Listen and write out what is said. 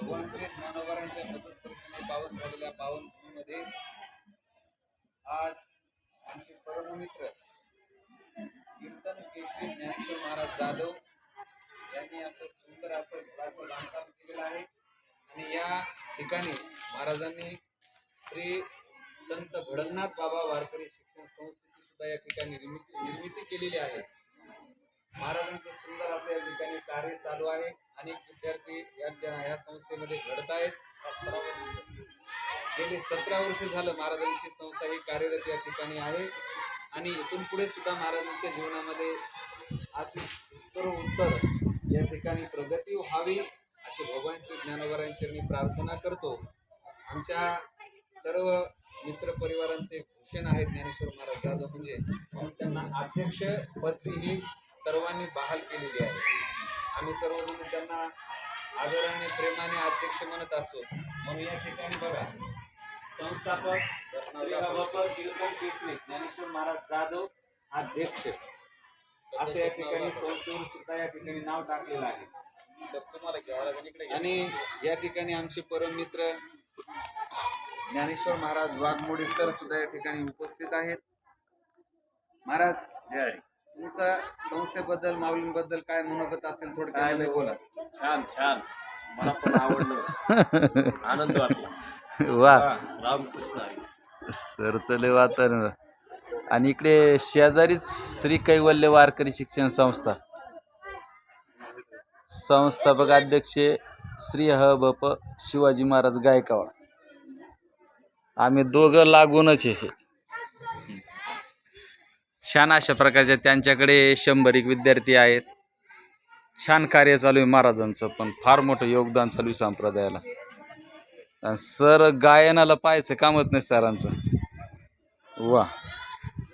भगवान श्री ज्ञानोबारांच्या पदस्पर्शाने पावन झालेल्या पावन भूमीमध्ये आज आमचे परममित्र कीर्तन केशरी ज्ञानेश्वर महाराज जाधव यांनी असं सुंदर असं घराचं बांधकाम केलेलं आहे. आणि या ठिकाणी महाराजांनी श्री संत भडंगनाथ बाबा वारकरी शिक्षण संस्थेची सुद्धा या ठिकाणी निर्मिती निर्मिती केलेली आहे. महाराजांचं सुंदर असं या ठिकाणी कार्य चालू आहे. अनेक विद्यार्थी या या संस्थेमध्ये घडत आहेत. गेले सतरा वर्ष झालं महाराजांची संस्था ही कार्यरत या ठिकाणी आहे. आणि इथून पुढे सुद्धा महाराजांच्या जीवनामध्ये अशी उत्तर उत्तर या ठिकाणी प्रगती व्हावी अशी भगवान श्री ज्ञानोबरांची मी प्रार्थना करतो. आमच्या सर्व मित्र परिवारांचे भूषण आहेत ज्ञानेश्वर महाराज जाधव म्हणजे. त्यांना अध्यक्ष पदवी ही सर्वांनी बहाल केलेली आहे. आम्ही सर्वजण त्यांना आदराने प्रेमाने अध्यक्ष म्हणत असतो. म्हणून या ठिकाणी बघा संस्थापक कीर्तन केसरी ज्ञानेश्वर महाराज जाधव अध्यक्ष. असं या ठिकाणी संस्थेवर सुद्धा या ठिकाणी नाव टाकलेलं आहे. आणि या ठिकाणी आमचे परम मित्र ज्ञानेश्वर महाराज वाघमोडे सर सुद्धा या ठिकाणी उपस्थित आहेत. महाराज तुमचा संस्थेबद्दल माऊलींबद्दल काय मनोगत असेल थोडक्यात बोला. छान छान. मला पण आवडलं. आनंद वाटला. वा. रामकृष्ण हरी. सरचले वातावरण. आणि इकडे शेजारीच श्री कैवल्य वारकरी शिक्षण संस्था. संस्थापक अध्यक्ष श्री ह. बप शिवाजी महाराज गायकवाड. आम्ही दोघं लागूनच आहे छान अशा प्रकारच्या त्यांच्याकडे शंभर एक विद्यार्थी आहेत. छान कार्य चालू आहे महाराजांचं पण फार मोठं योगदान चालू आहे संप्रदायाला. सर गायनाला पाहायचं कामच नाही सरांचं. वा.